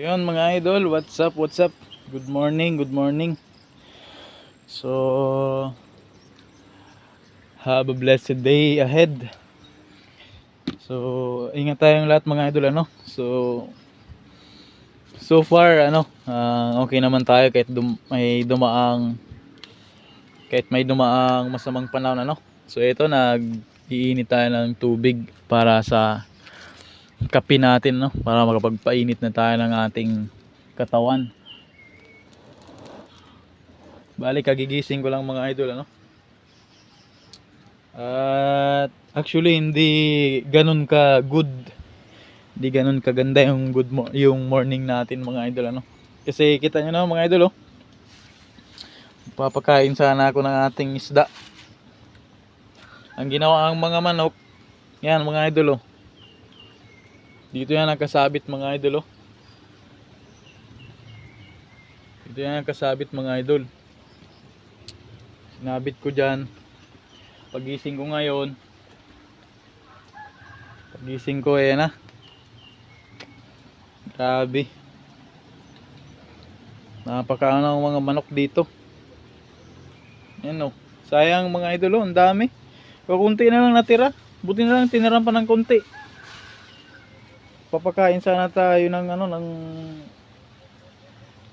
Yun mga idol, what's up, what's up? Good morning, good morning. So, have a blessed day ahead. So, ingat tayong lahat mga idol ano. So, so far ano, ah, okay naman tayo kahit dum- may dumaang kahit may dumaang masamang panahon ano. So, ito nag-iinit tayo ng tubig para sa kape natin no para makapagpainit na tayo ng ating katawan. Balik kagigising ko lang mga idol ano. At actually hindi ganun ka good. Hindi ganun kaganda yung good mo yung morning natin mga idol ano. Kasi kita niyo na mga idol oh. Papakain sana ako ng ating isda. Ang ginawa ang mga manok, yan mga idol oh. Dito yan nakasabit mga idol oh. Dito yan nakasabit mga idol. Sinabit ko dyan. Pagising ko ngayon. Pagising ko eh na. Grabe. Napakaano ng mga manok dito. Yan oh. Sayang mga idol oh, ang dami. Kakunti na lang natira. Buti na lang tiniran pa ng konti papakain sana tayo ng ano ng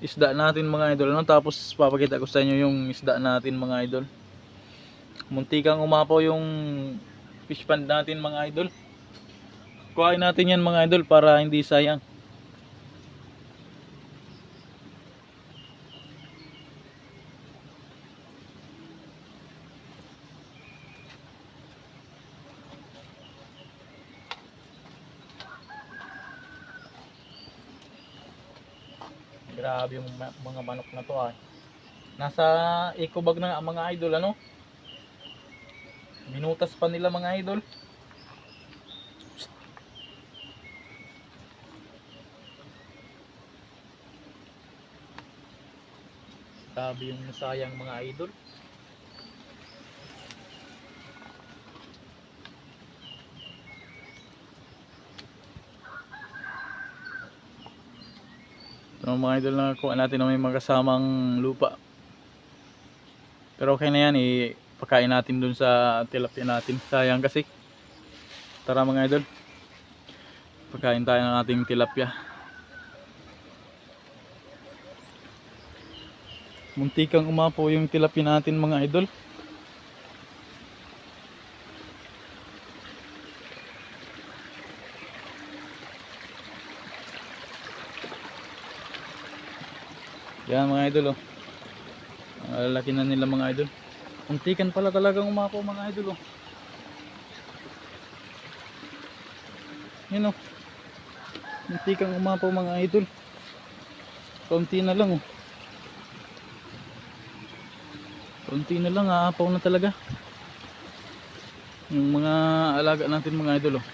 isda natin mga idol ano? Tapos papakita ko sa inyo yung isda natin mga idol. Muntikang umapaw yung fish pond natin mga idol. Kuhain natin yan mga idol para hindi sayang Grabe yung mga manok na to ah. Nasa eco bag na ang mga idol ano? Minutas pa nila mga idol. Grabe yung nasayang mga idol. Ang mga idol na nakuha natin na may magkasamang lupa. Pero okay na yan, ipakain natin dun sa tilapia natin. Sayang kasi. Tara mga idol. Pagkain tayo ng ating tilapia. Muntikang umapo yung tilapia natin mga idol. Yan mga idol oh. Ang lalaki na nila mga idol. Untikan pala talagang umako mga idol oh. Yan oh. Untikan umapo mga idol. Kaunti na lang oh. Kaunti na lang aapaw na talaga. Yung mga alaga natin mga idol oh.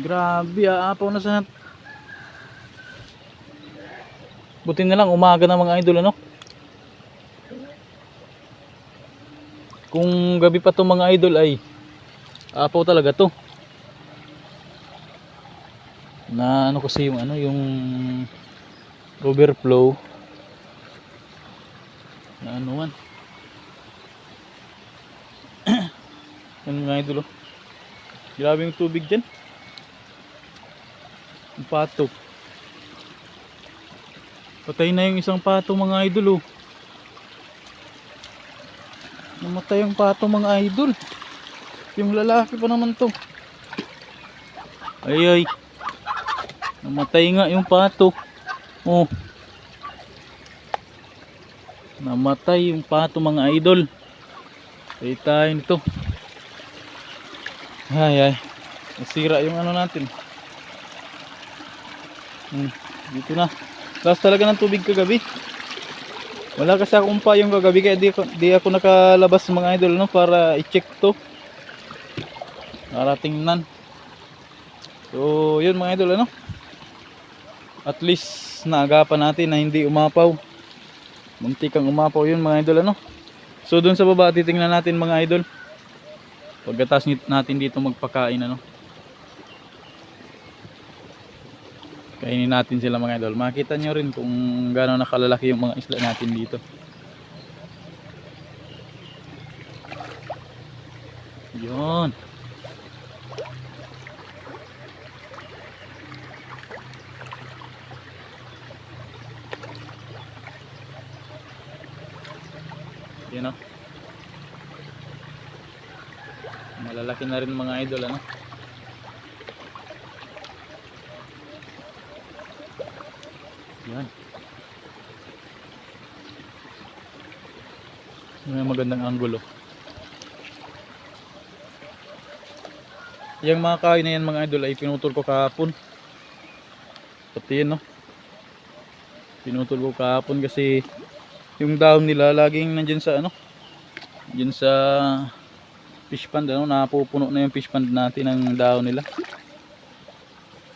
Grabe aapaw na sa Buti na lang umaga na mga idol ano. Kung gabi pa to mga idol ay apaw talaga to. Na ano kasi yung ano yung overflow na ano man. Yan mga idol oh. Grabe yung tubig dyan. Ang patok. Patay na yung isang pato mga idol oh. Namatay yung pato mga idol. Yung lalaki pa naman to. Ay ay. Namatay nga yung pato. Oh. Namatay yung pato mga idol. Patay tayo nito. Ay ay. Nasira yung ano natin. Hmm, dito na. Taas talaga ng tubig kagabi. Wala kasi akong pa yung kagabi kaya di, di ako nakalabas mga idol no para i-check to. Para tingnan. So, yun mga idol ano. At least naagapan natin na hindi umapaw. Muntik kang umapaw yun mga idol ano. So, dun sa baba titingnan natin mga idol. Pagkatas natin dito magpakain ano. Kainin natin sila mga idol. Makita nyo rin kung gaano nakalalaki yung mga isla natin dito. Yun. Yun o. Malalaki na rin mga idol ano. Yan. May magandang angulo. Yung mga kahoy na yan mga idol ay pinutol ko kahapon. Pati yun no. Pinutol ko kahapon kasi yung dahon nila laging nandyan sa ano. Diyan sa fish pond ano, napupuno na yung fish pond natin ng dahon nila.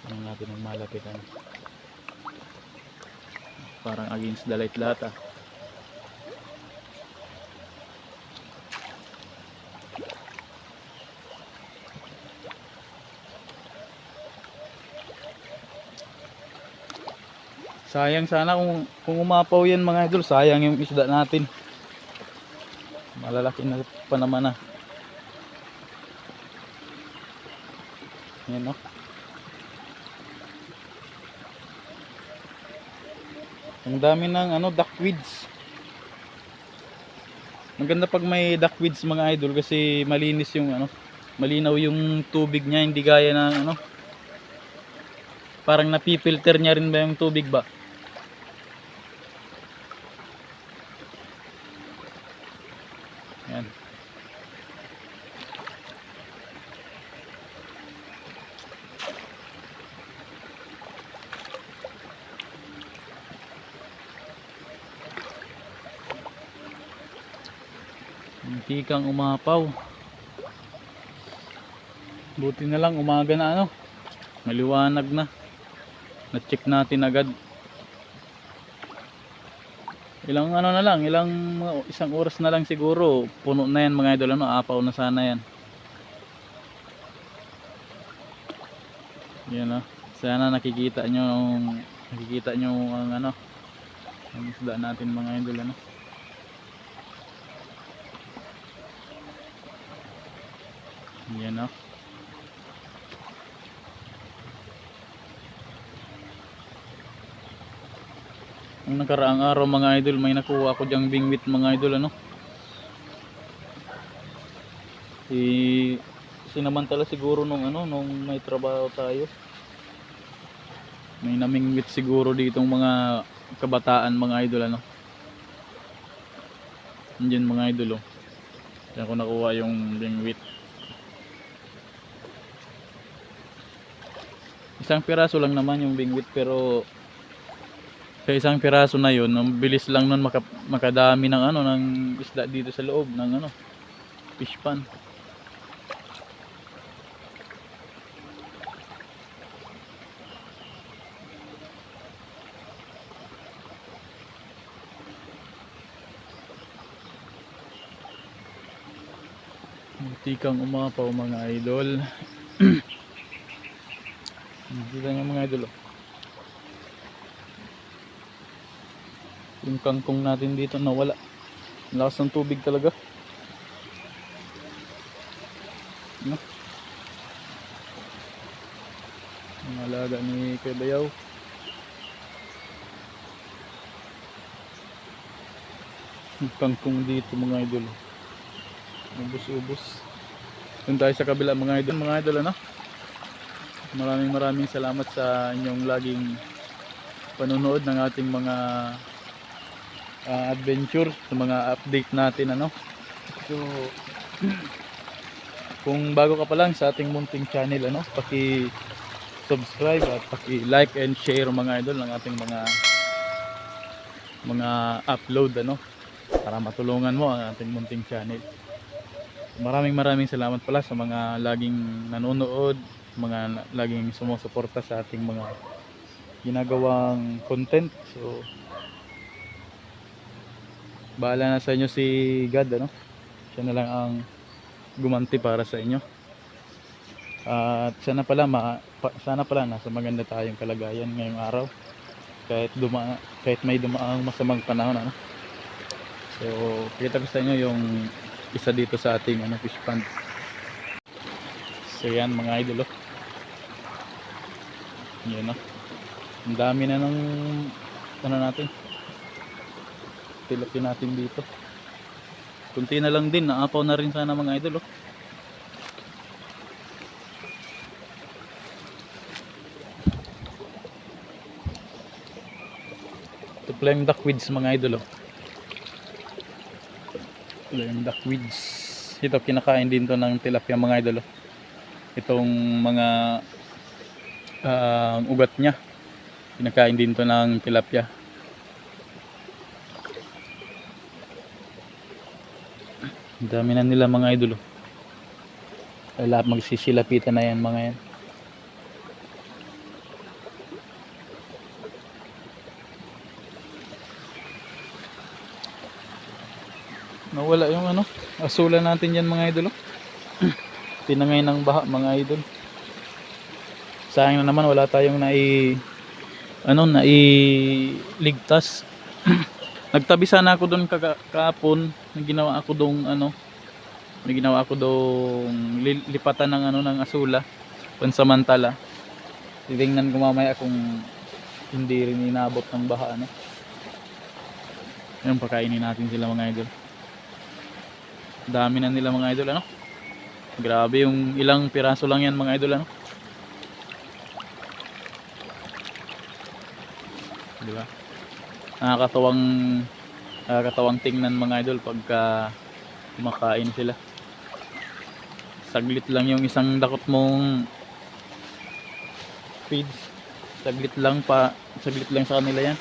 Ano natin ng malapitan. Parang against the light lahat ah. Sayang sana kung, kung umapaw yan mga idol, sayang yung isda natin. Malalaki na pa naman ah. Yan no. Ang dami ng ano duckweeds. Maganda pag may duckweeds mga idol kasi malinis yung ano, malinaw yung tubig niya, hindi gaya ng ano. Parang napipilter niya rin ba yung tubig ba? Yan. Hindi kang umapaw. Buti na lang umaga na ano. Maliwanag na. Na-check natin agad. Ilang ano na lang, ilang isang oras na lang siguro. Puno na yan mga idol ano, apaw na sana yan. Yan ah. Sana nakikita nyo nakikita nyo ang ano ang isda natin mga idol ano. Yan ah. Ang nakaraang araw mga idol, may nakuha ako diyang bingwit mga idol ano. Si sinamantala siguro nung ano, nung may trabaho tayo. May namingwit siguro ditong mga kabataan mga idol ano. Nandiyan mga idol oh. Diyan ko nakuha yung bingwit. Isang piraso lang naman yung bingwit pero sa isang piraso na yun, ang bilis lang nun maka, makadami ng ano ng isda dito sa loob ng ano fish pan. Munti kang umapaw mga idol. Kita niyo mga idol. oh. Yung kangkong natin dito nawala. Lakas ng tubig talaga. No? Ang alaga ni Kuya Bayaw. Yung kangkong dito mga idol. Ubus-ubus. Doon tayo sa kabila mga idol. Mga idol ano? Maraming maraming salamat sa inyong laging panonood ng ating mga ah, adventure sa mga update natin ano? So kung bago ka pa lang sa ating munting channel ano paki subscribe at paki like and share mga idol ng ating mga mga upload ano? Para matulungan mo ang ating munting channel maraming maraming salamat pala sa mga laging nanonood mga laging sumusuporta sa ating mga ginagawang content. So bahala na sa inyo si God ano? Siya na lang ang gumanti para sa inyo. At sana pala ma sana pala nasa maganda tayong kalagayan ngayong araw. Kahit duma kahit may dumaang masamang panahon ano? So kita ko sa inyo yung isa dito sa ating ano fish pond so yan mga idol oh. yan oh. ang dami na ng ano natin tilapin natin dito kunti na lang din naapaw na rin sana mga idol oh. pala yung duckweeds mga idol oh. Ito yung duckweeds ito kinakain din to ng tilapia mga idol itong mga ah, ugat nya kinakain din to ng tilapia dami na nila mga idol. Ay, lahat magsisilapitan na yan mga yan. Nawala yung ano, asulan natin yan mga idol. oh. Tinangay ng baha mga idol. Sayang na naman wala tayong nai ano nailigtas. Nagtabi sana ako doon kaka- kahapon, ginawa ako doon ano, may ginawa ako doon li- lipatan ng ano ng asula pansamantala. Titingnan ko mamaya kung hindi rin inabot ng baha ano. Yung pakainin natin sila mga idol. Dami na nila mga idol ano. Grabe yung ilang piraso lang yan mga idol ano. Di ba? nakakatawang nakakatawang tingnan mga idol pagka kumakain sila saglit lang yung isang dakot mong feeds saglit lang pa saglit lang sa kanila yan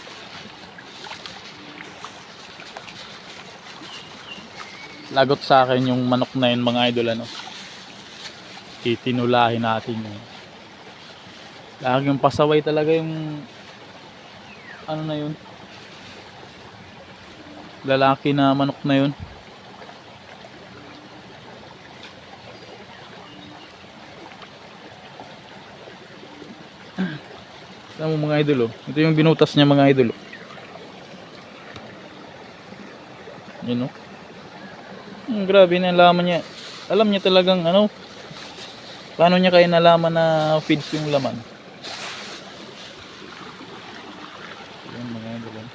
lagot sa akin yung manok na yun mga idol ano titinulahin natin yun lagi yung pasaway talaga yung ano na yun lalaki na manok na yun Tama mga idol oh. Ito yung binutas niya mga idol oh. Yun oh. Grabe na laman niya. Alam niya talagang ano. Paano niya kaya nalaman na feeds yung laman? Yan mga oh.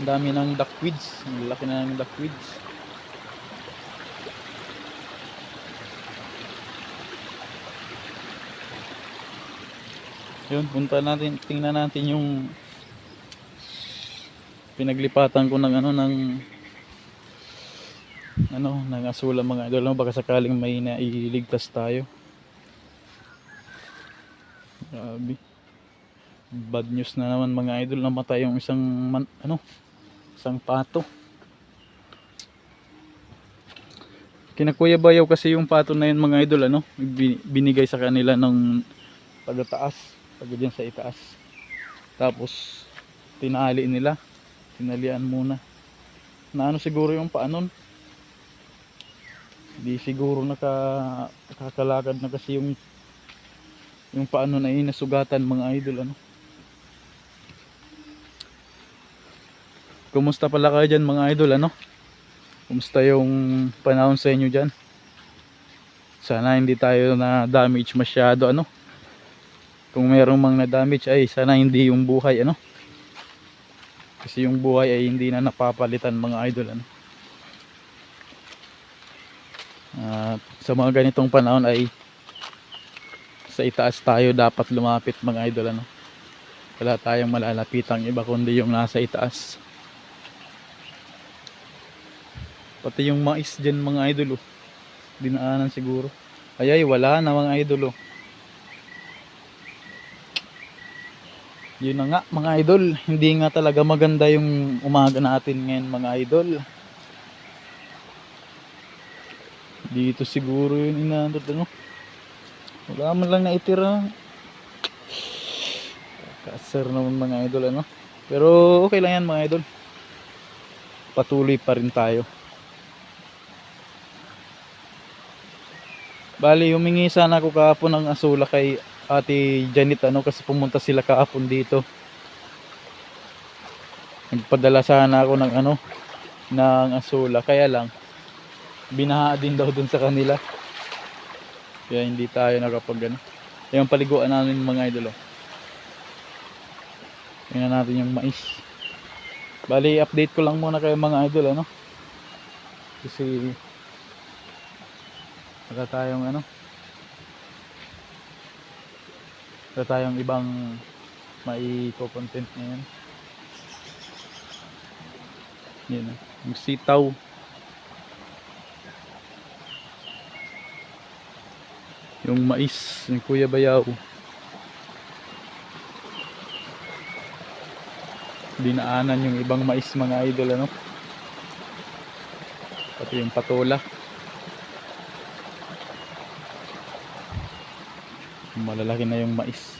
Ang dami ng duckweeds. Ang laki na ng duckweeds. Yun, punta natin, tingnan natin yung pinaglipatan ko ng ano ng ano, ng asula mga idol, no? baka sakaling may nailigtas tayo. Grabe. Bad news na naman mga idol, namatay yung isang man, ano, isang pato. Kinakuya bayaw kasi yung pato na yun mga idol, ano, Bi- binigay sa kanila ng pagtaas, dyan sa itaas. Tapos tinali nila, tinalian muna. Na ano siguro yung paanon. Di siguro naka nakakalakad na kasi yung yung paano na inasugatan mga idol ano. Kumusta pala kayo dyan mga idol ano? Kumusta yung panahon sa inyo dyan? Sana hindi tayo na damage masyado ano. Kung merong mang na damage ay sana hindi yung buhay ano. Kasi yung buhay ay hindi na napapalitan mga idol ano. At sa mga ganitong panahon ay sa itaas tayo dapat lumapit mga idol ano. Wala tayong malalapitang iba kundi yung nasa itaas. Pati yung mais dyan mga idol oh. Dinaanan siguro. Ay ay wala na mga idol oh. Yun na nga mga idol, hindi nga talaga maganda yung umaga natin ngayon mga idol. Dito siguro yun inandot ano. Wala man lang naitira. Kaasar naman mga idol ano. Pero okay lang yan mga idol. Patuloy pa rin tayo. Bali, humingi sana ako kahapon ng asula kay Ate Janet ano kasi pumunta sila kahapon dito. Nagpadala sana ako ng ano ng asula kaya lang binaha din daw dun sa kanila. Kaya hindi tayo nakapag ano. Yung paliguan namin mga idol oh. Tingnan natin yung mais. Bali, update ko lang muna kayo mga idol ano. Kasi wala tayong ano. Wala tayong ibang mai-content ngayon. Yan ah. Yung sitaw. Yung mais ng Kuya Bayaw. Dinaanan yung ibang mais mga idol ano. Pati yung patola. Malalaki na yung mais.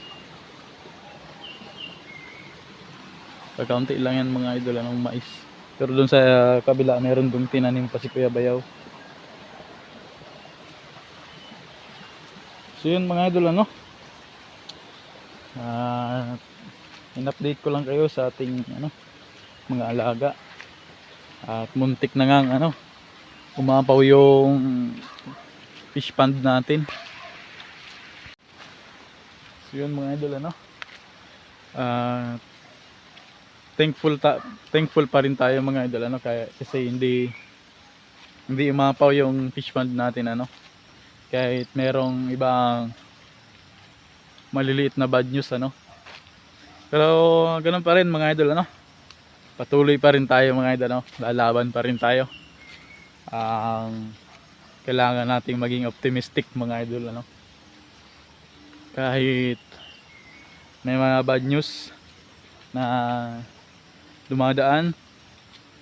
Kakaunti lang yan mga idol anong mais. Pero doon sa kabila meron dong tinanim pa si Kuya Bayaw. So yun mga idol ano. Ah, in-update ko lang kayo sa ating ano mga alaga. At muntik na nga ano umapaw yung fish pond natin. So yun mga idol ano. Ah, thankful ta thankful pa rin tayo mga idol ano? Kaya kasi hindi hindi umapaw yung fish pond natin ano? Kahit merong ibang maliliit na bad news ano? Pero ganun pa rin mga idol ano? Patuloy pa rin tayo mga idol ano? Lalaban pa rin tayo. Ang kailangan nating maging optimistic mga idol ano kahit may mga bad news na dumadaan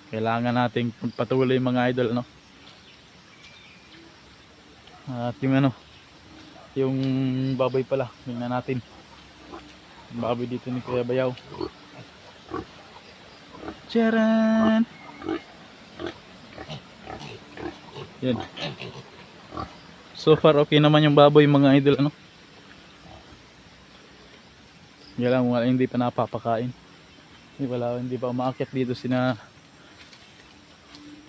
kailangan nating patuloy mga idol no at yung ano yung baboy pala tingnan natin. Yung baboy dito ni Kuya Bayaw. Charan! Yan so far okay naman yung baboy mga idol ano yan lang wala hindi pa napapakain. Hindi wala hindi pa umaakit dito sina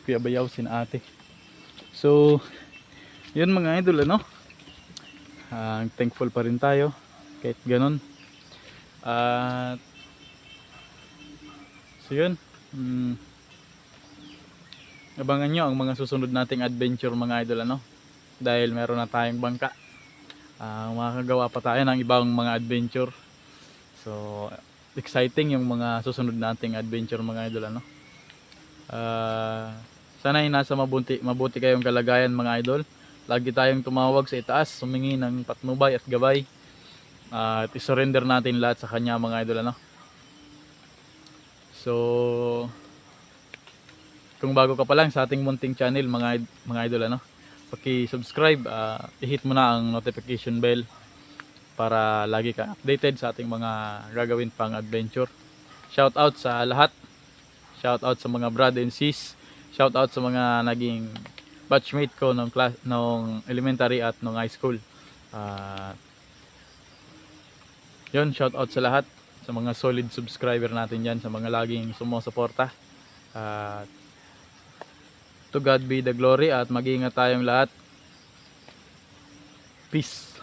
Kuya Bayaw sina ate. So yun mga idol ano? Ah, thankful pa rin tayo kahit ganun. At so yun mm, abangan nyo ang mga susunod nating adventure mga idol ano? Dahil meron na tayong bangka. Ah, makakagawa pa tayo ng ibang mga adventure so exciting yung mga susunod nating adventure mga idol ano? Ah, sana ay nasa mabuti, mabuti kayong kalagayan mga idol. Lagi tayong tumawag sa itaas sumingi ng patnubay at gabay at isurrender natin lahat sa kanya mga idol ano? So kung bago ka pa lang sa ating munting channel mga mga idol ano? Paki-subscribe ah, i-hit mo na ang notification bell para lagi ka updated sa ating mga gagawin pang adventure shout out sa lahat shout out sa mga brad and sis shout out sa mga naging batchmate ko nung class nung elementary at nung high school. Ah, yun, shout out sa lahat sa mga solid subscriber natin diyan, sa mga laging sumusuporta. At to God be the glory at mag-iingat tayong lahat. Peace.